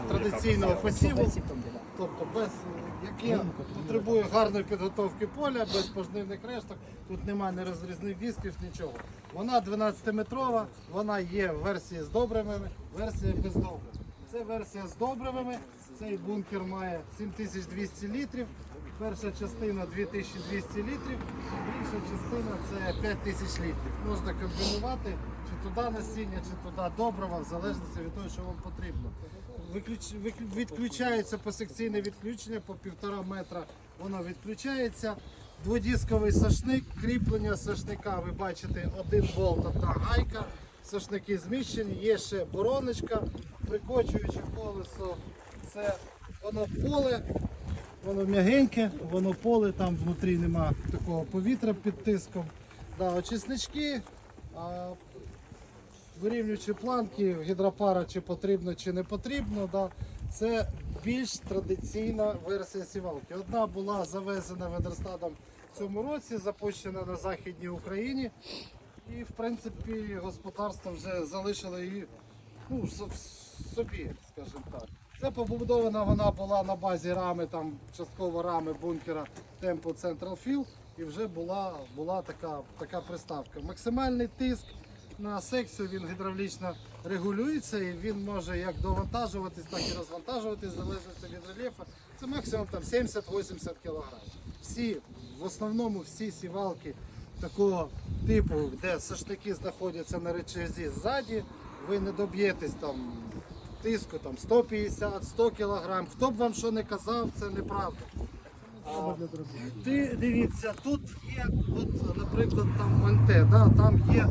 традиційного посіву, тобто без яке потребує гарної підготовки поля, без пожнивних решток. Тут немає не розрізних дисків, нічого. Вона 12-метрова, вона є в версії з добривами, версія без добрив. Це версія з добривами. Цей бункер має 7200 літрів. Перша частина 2200 літрів, інша частина це 5000 літрів. Можна комбінувати чи туди насіння, чи туди добрива, в залежності від того, що вам потрібно. Виключ, відключається посекційне відключення по півтора метра. Воно відключається. Дводісковий сошник, кріплення сошника. Ви бачите один болт, одна гайка. Сошники зміщені, є ще бороночка, прикочуючи колесо. Це воно поле, Воно м'ягеньке, воно поле, там внутрі нема такого повітря під тиском. Да, очиснички, а, вирівнюючи планки, гідропара чи потрібно, чи не потрібно. Да, це більш традиційна версія сівалки. Одна була завезена ведерстадом в цьому році, запущена на Західній Україні. І в принципі господарство вже залишило її ну, собі, скажімо так. Це побудована вона була на базі рами, там частково рами бункера Tempo Central Fill і вже була, була така, така приставка. Максимальний тиск на секцію він гідравлічно регулюється і він може як довантажуватись, так і розвантажуватись, в залежності від рельєфу. Це максимум там 70-80 кг. Всі, в основному всі сівалки такого типу, де сошники знаходяться на речезі ззаді, ви не доб'єтесь там тиску там 150, 100 кг. Хто б вам що не казав, це неправда. Ти дивіться, тут є, от, наприклад, там Монте, да, там є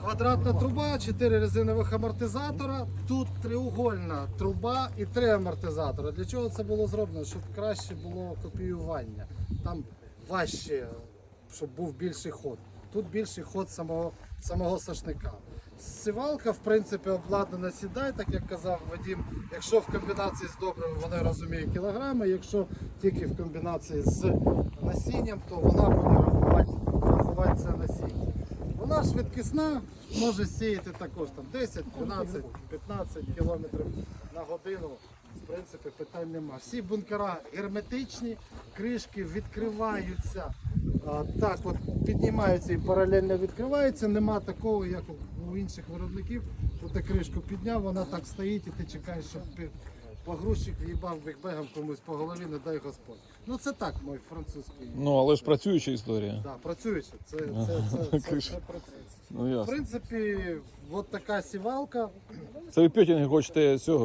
квадратна труба, 4 резинових амортизатора, тут треугольна труба і 3 амортизатора. Для чого це було зроблено? Щоб краще було копіювання. Там важче, щоб був більший ход. Тут більший ход самого, самого сошника. Сівалка, в принципі, обладнана сідай, так як казав Вадим. Якщо в комбінації з добривом вона розуміє кілограми, якщо тільки в комбінації з насінням, то вона буде рахувати, рахувати це насіння. Вона швидкісна, може сіяти також там 10, 12, 15 кілометрів на годину. В принципі, питань нема. Всі бункера герметичні, кришки відкриваються. А, так от піднімаються і паралельно відкриваються. Нема такого, як у- інших виробників. Тут ти кришку підняв, вона так стоїть і ти чекаєш, щоб погрузчик в'їбав бікбегом комусь по голові, не дай Господь. Ну це так, мой французький. Ну, але ж працююча історія. Да, працююча. Це, це, це, це, це, Кришка. працює. Ну В принципі, от така сівалка. Це ви п'ятінги хочете цього.